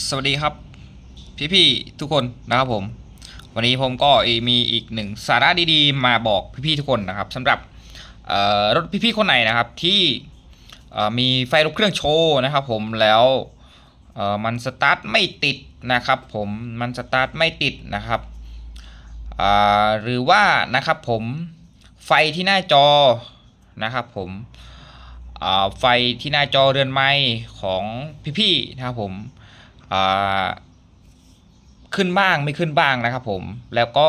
สวัสดีครับพี่ๆทุกคนนะครับผม วันนี้ผมก็มีอีกหนึ่งสาระดีๆ มาบอกพี่ๆทุกคนนะครับสำหรับรถพี่ๆคนไหนนะครับที่มีไฟลุกเครื่องโชว์นะครับผมแล้วมันสตาร์ทไม่ติดนะครับผมมันสตาร์ทไม่ติดนะครับหรือว่านะครับผมไฟที่หน้าจอนะครับผมไฟที่หน้าจอเรือนไม้ของพี่ๆนะครับผม ขึ้นบ้างไม่ขึ้นบ้างนะครับผมแล้วก็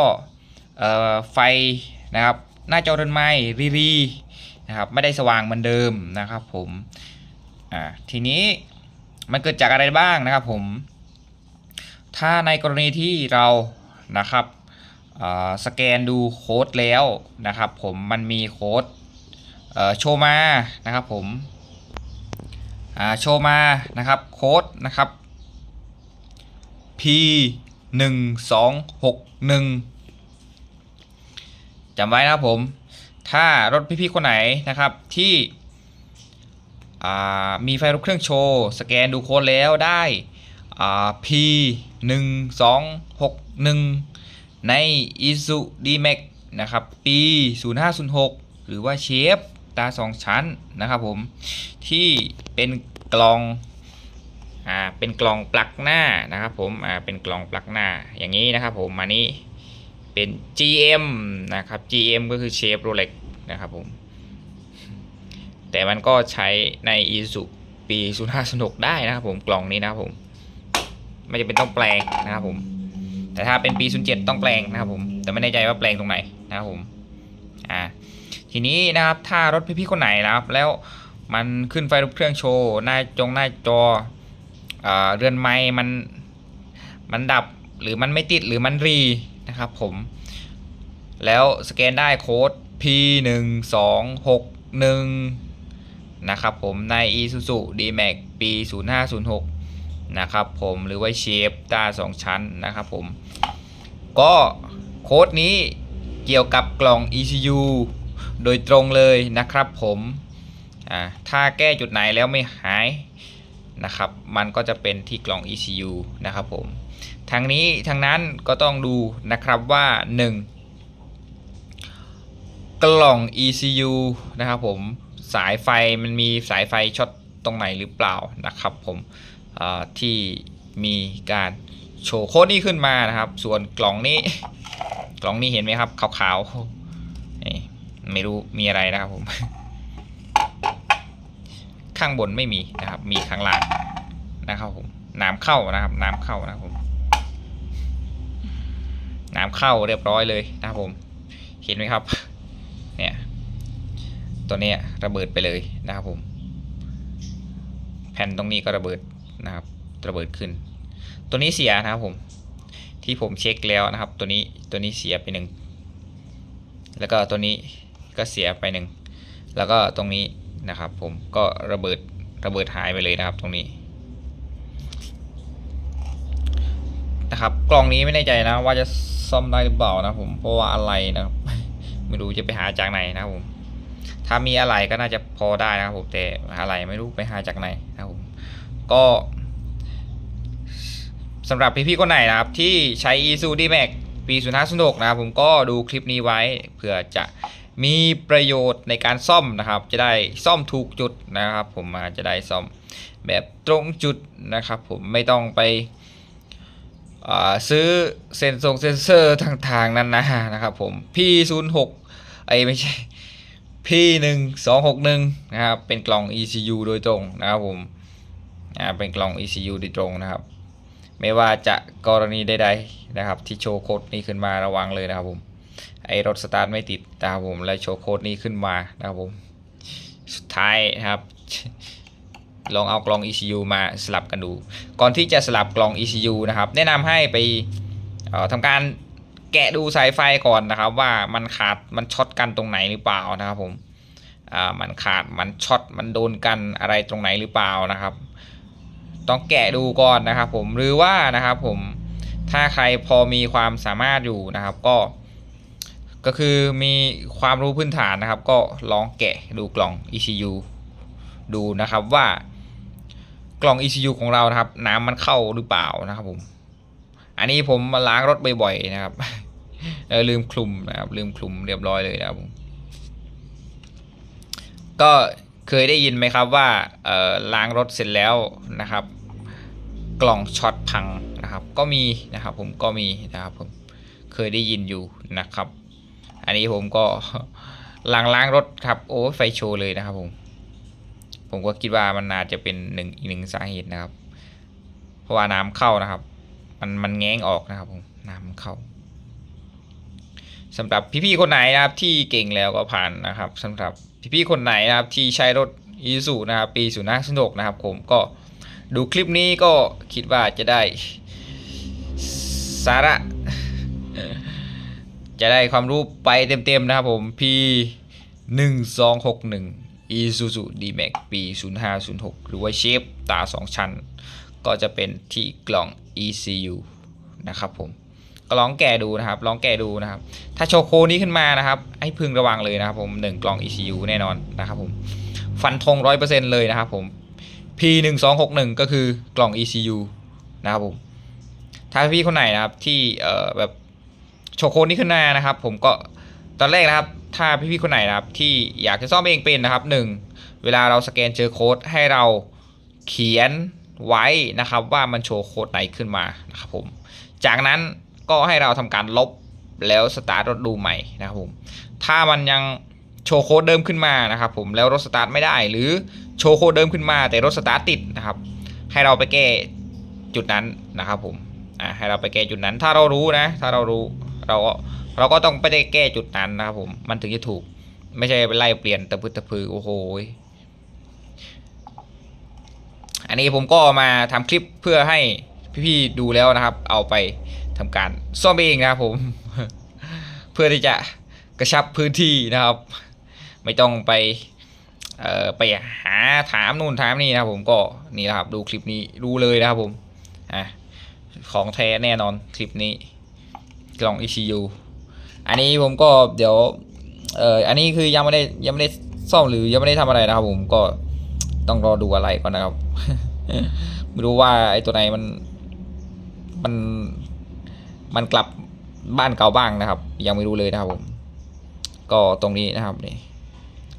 ไฟนะครับหน้าจอเรือนไม้รีรีนะครับไม่ได้สว่างเหมือนเดิมนะครับผมทีนี้มันเกิดจากอะไรบ้างนะครับผม ถ้าในกรณีที่เรานะครับสแกนดูโค้ดแล้วนะครับผมมันมีโค้ดโชว์มานะครับผมโชว์มานะครับโค้ดนะครับ P 1 2 6 1จำไว้นะครับผม ถ้ารถพี่ๆคนไหนนะครับที่มีไฟรถเครื่องโชว์ สแกนดูโค้ดแล้วได้อ่า P 1 2 6 1ใน Isu D-Max นะครับปี 0506 หรือว่าเชฟตาสองชั้นนะครับผมที่เป็นกล่อง อ่าเป็นกล่องปลักหน้านะครับผมอ่าเป็นกล่องปลักหน้าอย่างนี้นะครับผมอันนี้เป็น GM นะครับ GM ก็คือเชฟโรเล็กนะครับผม แต่มันก็ใช้ใน Isu ปี0506ได้นะครับผมกล่องนี้นะครับผมไม่จะเป็นต้องแปลงนะครับผม แต่ถ้าเป็นปี07ต้องแปลงนะครับผม แต่ไม่แน่ใจว่าแปลงตรงไหนนะครับผมอ่าทีนี้นะครับถ้ารถพี่ๆคนไหนนะครับ แล้วมันขึ้นไฟรูปเครื่องโชว์หน้าจงหน้าจอ เรือนไม้มันมันดับหรือมันไม่ติดหรือมันรีนะครับผมแล้วสแกนได้โค้ด P 1 2 6 1นะครับผมใน Isuzu D-Max ปี 0506นะครับผมหรือว่าเชฟตาสองชั้นนะครับผม ก็โค้ดนี้เกี่ยวกับกล่อง ECU โดยตรงเลยนะครับผมอ่าถ้าแก้จุดไหนแล้วไม่หาย นะครับ มันก็จะเป็นที่กล่อง ECU นะครับผมทางนี้ทางนั้นก็ต้องดูนะครับว่า 1 กล่อง ECU นะครับผมสายไฟมันมีสายไฟช็อตตรงไหนหรือเปล่านะครับผมที่มีการโชว์โค้ดนี้ขึ้นมานะครับ ส่วนกล่องนี้ กล่องนี้เห็นไหมครับขาวๆนี่ไม่รู้มีอะไรนะครับผม ข้างบนไม่มีนะครับ มีข้างล่าง นะครับผมน้ำเข้านะครับ น้ำเข้านะครับผมน้ำเข้าเรียบร้อยเลยนะครับผม เห็นไหมครับ เนี่ย ตัวนี้ระเบิดไปเลยนะครับผม แผ่นตรงนี้ก็ระเบิดนะครับ ระเบิดขึ้น ตัวนี้เสียนะครับผม ที่ผมเช็คแล้วนะครับ ตัวนี้ตัวนี้เสียไปหนึ่งแล้วก็ตัวนี้ก็เสียไปหนึ่งแล้วก็ตรงนี้นะครับ ผมก็ระเบิดระเบิดหายไปเลยนะครับ ตรงนี้ นะครับ กล่องนี้ไม่แน่ใจนะ ว่าจะซ่อมได้หรือเปล่านะผมเพราะว่าอะไรนะครับ ไม่รู้จะไปหาจากไหนนะครับผม ถ้ามีอะไรก็น่าจะพอได้นะครับผมแต่อะไรไม่รู้ไปหาจากไหนนะครับผมก็สำหรับพี่ๆคนไหนนะครับ ที่ใช้ Isuzu D-Max ปี0506นะครับผมก็ดูคลิปนี้ไว้เผื่อจะมีประโยชน์ในการซ่อมนะครับ จะได้ซ่อมถูกจุดนะครับ ผมมาจะได้ซ่อมแบบตรงจุดนะครับ ผมไม่ต้องไป ซื้อเซนซงเซนเซอร์ทางๆนั้นนะนะครับผม P06 ไอ้ยไม่ใช่ P 1 2 6 1 นะครับ เป็นกล่อง ECU โดยตรงนะครับผมอ่าเป็นกล่อง ECU โดยตรงนะครับ ไม่ว่าจะกรณีใดๆนะครับ ที่โชว์โค้ดนี้ขึ้นมาระวังเลยนะครับผม ไอรถสตาร์ทไม่ติดนะครับผม และโชว์โค้ดนี้ขึ้นมานะครับผม สุดท้ายนะครับ ลองเอากล่อง ECU มาสลับกันดู ก่อนที่จะสลับกล่อง ECU นะครับ แนะนำให้ไปออทำการแกะดูสายไฟก่อนนะครับ ว่ามันขาดมันช็อตกันตรงไหนหรือเปล่านะครับผมอ่ามันขาดมันช็อตมันโดนกันอะไรตรงไหนหรือเปล่านะครับ ต้องแกะดูก่อนนะครับ ผมหรือว่านะครับผมถ้าใครพอมีความสามารถอยู่นะครับก็ ก็คือมีความรู้พื้นฐานนะครับ ก็ลองแกะดูกล่อง ECU ดูนะครับว่า กล่อง ECU ของเรานะครับ น้ำมันเข้าหรือเปล่านะครับผม อันนี้ผมมาล้างรถบ่อยๆนะครับเออลืมคลุมนะครับ ลืมคลุมเรียบร้อยเลยนะครับผมก็เคยได้ยินไหมครับว่าล้างรถเสร็จแล้วนะครับ กล่องช็อตพังนะครับ ก็มีนะครับผมก็มีนะครับผมเคยได้ยินอยู่นะครับ อันนี้ผมก็ล้างล้างรถครับโอ้ไฟโชว์เลยนะครับผม ผมก็คิดว่ามันน่าจะเป็นหนึ่งอีกหนึ่งสาเหตุนะครับ เพราะว่าน้ำเข้านะครับ มันมันแง้งออกนะครับผมน้ำมันเข้าสำหรับพี่ๆคนไหนนะครับที่เก่งแล้วก็ผ่านนะครับสำหรับพี่ๆคนไหนนะครับที่ใช้รถอีซูนะครับปีศูนย์ห้าสนุกนะครับ ผมก็ดูคลิปนี้ก็คิดว่าจะได้สาระ จะได้ความรู้ไปเต็มๆนะครับผม P 1 2 6 1 Isuzu D-Max ปี 0506 หรือว่าเชฟตา 2 ชั้น ก็จะเป็นที่กล่อง ECU นะครับผมก็ลองแกะดูนะครับ ลองแกะดูนะครับ ถ้าโชโคนี้ขึ้นมานะครับ ให้พึงระวังเลยนะครับผม 1 กล่อง ECU แน่นอนนะครับผม ฟันธง100%เลยนะครับผม P 1 2 6 1 ก็คือกล่อง ECU นะครับผม ถ้าพี่คนไหนนะครับที่แบบโชโค้นี้ขึ้นมานะครับ ผมก็ ตอนแรกนะครับ ถ้าพี่ๆคนไหนนะครับ ที่อยากจะซ่อมเองเป็นนะครับหนึ่งเวลาเราสแกนเจอโค้ดให้เราเขียนไว้นะครับ ว่ามันโชว์โค้ดไหนขึ้นมานะครับผม จากนั้นก็ให้เราทำการลบแล้วสตาร์ทรถดูใหม่นะครับผม ถ้ามันยังโชว์โค้ดเดิมขึ้นมานะครับผมแล้วรถสตาร์ทไม่ได้ หรือโชว์โค้ดเดิมขึ้นมา แต่รถสตาร์ทติดนะครับ ให้เราไปแก้จุดนั้นนะครับผมอ่าให้เราไปแก้จุดนั้น ถ้าเรารู้นะ ถ้าเรารู้เราก็ เราก็ต้องไปได้แก้จุดนั้นนะครับผมมันถึงจะถูก ไม่ใช่ไปไล่เปลี่ยนตะพึดตะพือโอ้โหอันนี้ผมก็มาทำคลิปเพื่อให้พี่ๆดูแล้วนะครับ เอาไปทำการซ่อมเองนะครับผม เพื่อที่จะกระชับพื้นที่นะครับ ไม่ต้องไปเอ่อไปหาถามนู่นถามนี่นะครับ ผมก็นี่นะครับ ดูคลิปนี้รู้เลยนะครับผมอะของแท้แน่นอนคลิปนี้กล่อง ECU อันนี้ผมก็เดี๋ยวเอ่ออันนี้คือยังไม่ได้ยังไม่ได้ซ่อมหรือยังไม่ได้ทำอะไรนะครับ ผมก็ต้องรอดูอะไรก่อนนะครับไม่รู้ว่าไอ้ตัวไหนมันมันมันกลับบ้านเก่าบ้างนะครับ ยังไม่รู้เลยนะครับผม ก็ตรงนี้นะครับนี่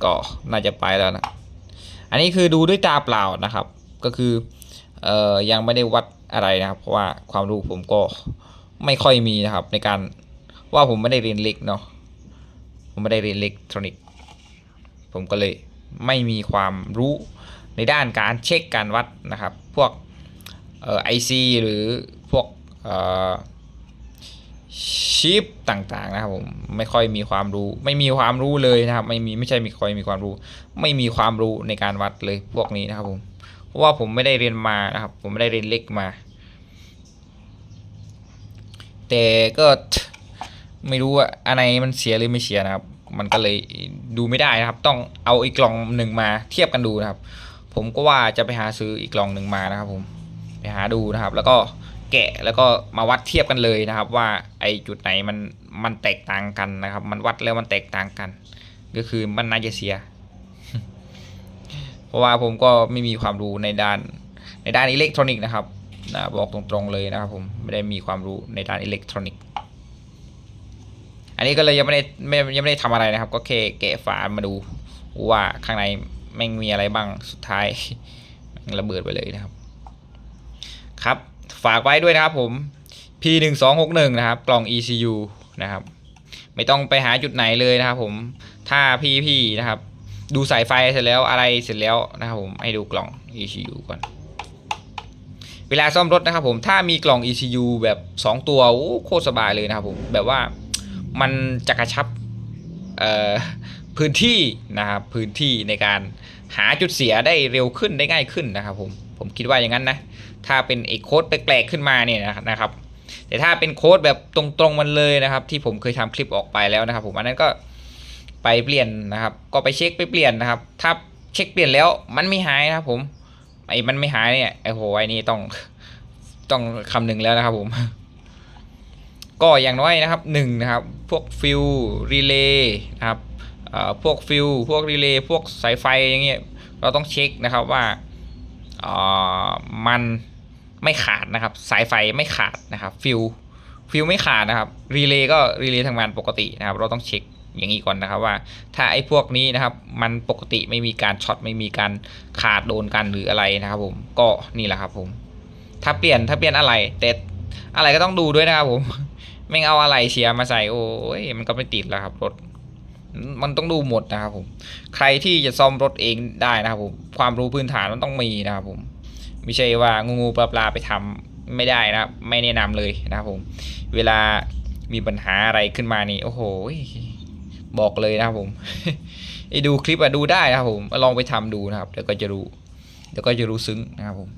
ก็น่าจะไปแล้วนะอันนี้คือดูด้วยตาเปล่านะครับ ก็คือเอ่อยังไม่ได้วัดอะไรนะครับ เพราะว่าความรู้ผมก็ไม่ค่อยมีนะครับ ในการ ว่าผมไม่ได้เรียนเล็กเนาะผมไม่ได้เรียนอิเล็กทรอนิกผมก็เลยไม่มีความรู้ในด้านการเช็คการวัดนะครับ พวกไอซีหรือพวกชิปต่างๆนะครับผมไม่ค่อยมีความรู้ ไม่มีความรู้เลยนะครับไม่มีไม่ใช่มีค่อยมีความรู้ ไม่มีความรู้ในการวัดเลยพวกนี้นะครับผมเพราะว่าผมไม่ได้เรียนมานะครับ ผมไม่ได้เรียนเล็กมา แต่ก็ ไม่รู้ว่าอันไหนมันเสียหรือไม่เสียนะครับ มันก็เลยดูไม่ได้นะครับ ต้องเอาอีกกล่องหนึ่งมาเทียบกันดูนะครับ ผมก็ว่าจะไปหาซื้ออีกกล่องหนึ่งมานะครับ ผมไปหาดูนะครับ แล้วก็แกะแล้วก็มาวัดเทียบกันเลยนะครับ ว่าไอจุดไหนมันมันแตกต่างกันนะครับ มันวัดแล้วมันแตกต่างกัน ก็คือมันน่าจะเสีย เพราะว่าผมก็ไม่มีความรู้ในด้าน ในด้านอิเล็กทรอนิกส์นะครับนะบอกตรงๆเลยนะครับ ผมไม่ได้มีความรู้ในด้านอิเล็กทรอนิกส์ นนี้ก็เลยยังไม่ได้ไม่ยังไม่ได้ทำอะไรนะครับ ก็แค่แกะฝามาดูว่าข้างในแม่งมีอะไรบ้างสุดท้ายระเบิดไปเลยนะครับ ครับฝากไว้ด้วยนะครับผม P 1 2 6 1 นะครับ กล่อง ECU นะครับ ไม่ต้องไปหาจุดไหนเลยนะครับผมถ้าพี่พี่นะครับ ดูสายไฟเสร็จแล้วอะไรเสร็จแล้วนะครับผมให้ดูกล่อง ECU ก่อน เวลาซ่อมรถนะครับผมถ้ามีกล่อง ECU แบบ 2 ตัวโอ้โคตรสบายเลยนะครับผมแบบว่า มันจะกระชับพื้นที่นะครับพื้นที่ในการหาจุดเสียได้เร็วขึ้นได้ง่ายขึ้นนะครับผมผมคิดว่าอย่างนั้นนะถ้าเป็นไอ้โค้ดแปลกๆขึ้นมาเนี่ยนะครับ แต่ถ้าเป็นโค้ดแบบตรงๆมันเลยนะครับ ที่ผมเคยทำคลิปออกไปแล้วนะครับ ผมอันนั้นก็ไปเปลี่ยนนะครับ ก็ไปเช็คไปเปลี่ยนนะครับ ถ้าเช็คเปลี่ยนแล้วมันไม่หายนะครับ ผมไอ้มันไม่หายเนี่ยไอ้โหไอ้นี่ต้องต้องคำหนึ่งแล้วนะครับผม ก็อย่างน้อยนะครับหนึ่งนะครับพวกฟิวรีเลย์นะครับพวกฟิวพวกรีเลย์พวกสายไฟอย่างเงี้ยเราต้องเช็คนะครับว่ามันไม่ขาดนะครับ สายไฟไม่ขาดนะครับฟิวฟิวไม่ขาดนะครับรีเลย์ก็รีเลย์ทำงานปกตินะครับ เราต้องเช็คอย่างนี้ก่อนนะครับว่าถ้าไอ้พวกนี้นะครับ มันปกติไม่มีการช็อตไม่มีการขาดโดนกันหรืออะไรนะครับ ผมก็นี่แหละครับผม ถ้าเปลี่ยนถ้าเปลี่ยนอะไรแต่อะไรก็ต้องดูด้วยนะครับผม ไม่งเอาอะไรเชียร์มาใส่โอ้ยมันก็ไม่ติดแล้วครับรถ มันต้องดูหมดนะครับผม ใครที่จะซ่อมรถเองได้นะครับผมความรู้พื้นฐานมันต้องมีนะครับผมไม่ใช่ว่างูงูปลาปลาไปทำไม่ได้นะครับไม่แนะนำเลยนะครับผม เวลามีปัญหาอะไรขึ้นมานี่โอ้โหบอกเลยนะครับผมไอ้ดูคลิปอะดูได้นะครับผมลองไปทำดูนะครับเดี๋ยวก็จะรู้เดี๋ยวก็จะรู้ซึ้งนะครับผม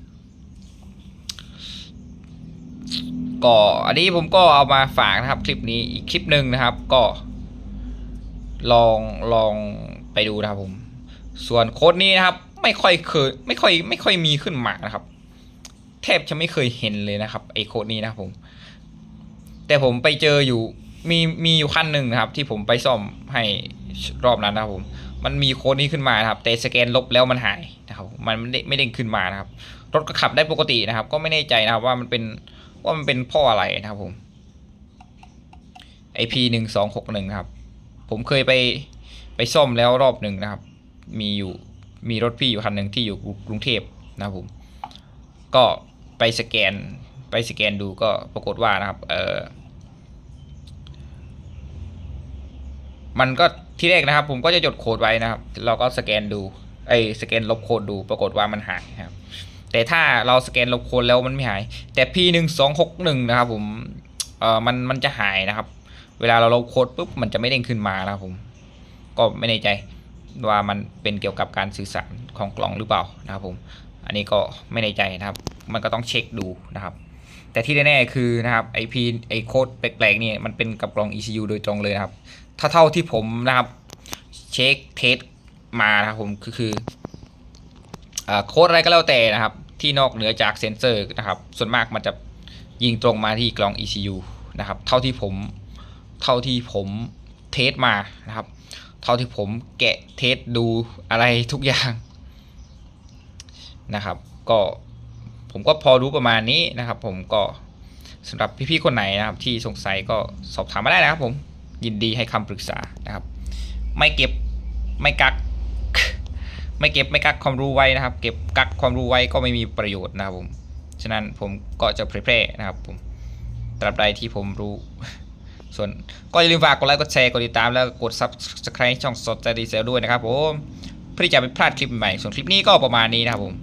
ก็อันนี้ผมก็เอามาฝากนะครับคลิปนี้อีกคลิปหนึ่งนะครับ ก็ลองลองไปดูนะครับผม ส่วนโค้ดนี้นะครับ ไม่ค่อยเคยไม่ค่อยไม่ค่อยมีขึ้นมานะครับ แทบจะไม่เคยเห็นเลยนะครับไอ้โค้ดนี้นะครับผม แต่ผมไปเจออยู่มีมีอยู่ขั้นหนึ่งนะครับ ที่ผมไปซ่อมให้รอบนั้นนะครับผม มันมีโค้ดนี้ขึ้นมานะครับ แต่สแกนลบแล้วมันหายนะครับ มันไม่ได้ไม่เด้งขึ้นมานะครับ รถก็ขับได้ปกตินะครับ ก็ไม่แน่ใจนะครับว่ามันเป็น ว่ามันเป็นพ่ออะไรนะครับผมไอพีหนึ่งสองหกหนึ่งครับ ผมเคยไปไปซ่อมแล้วรอบหนึ่งนะครับ มีอยู่มีรถพี่อยู่คันหนึ่งที่อยู่กรุงเทพนะครับผม ก็ไปสแกนไปสแกนดูก็ปรากฏว่านะครับ เออมันก็ที่แรกนะครับ ผมก็จะจดโค้ดไว้นะครับ เราก็สแกนดูไอ้สแกนลบโค้ดดูปรากฏว่ามันหายครับ แต่ถ้าเราสแกนลบโค้ดแล้วมันไม่หาย แต่ P หนึ่งสองหกหนึ่งนะครับผมเออมันมันจะหายนะครับ เวลาเราลบโค้ดปุ๊บมันจะไม่เด้งขึ้นมานะครับผม ก็ไม่แน่ใจว่ามันเป็นเกี่ยวกับการสื่อสารของกล่องหรือเปล่านะครับผม อันนี้ก็ไม่แน่ใจนะครับ มันก็ต้องเช็คดูนะครับ แต่ที่แน่ๆคือนะครับไอพีไอโค้ดแปลกๆนี่มันเป็นกับกล่อง ECU โดยตรงเลยนะครับ ถ้าเท่าที่ผมนะครับเช็คเทสมานะครับผมคือคือ โค้ดอะไรก็แล้วแต่นะครับ ที่นอกเหนือจากเซนเซอร์นะครับ ส่วนมากมันจะยิงตรงมาที่กล่อง ECU นะครับ เท่าที่ผมเท่าที่ผมเทสมานะครับ เท่าที่ผมแกะเทสดูอะไรทุกอย่างนะครับ ก็ผมก็พอรู้ประมาณนี้นะครับ ผมก็สำหรับพี่ๆคนไหนนะครับ ที่สงสัยก็สอบถามมาได้นะครับ ผมยินดีให้คำปรึกษานะครับ ไม่เก็บไม่กัก ไม่เก็บไม่กักความรู้ไว้นะครับ เก็บกักความรู้ไว้ก็ไม่มีประโยชน์นะครับผม ฉะนั้นผมก็จะเผยแพร่นะครับผมตราบใดที่ผมรู้ ส่วนก็อย่าลืมฝากกดไลค์กดแชร์กดติดตามแล้วกด subscribe ช่องสดใจดีเซลด้วยนะครับผมเพื่อที่จะไม่พลาดคลิปใหม่ๆส่วนคลิปนี้ก็ประมาณนี้นะครับผม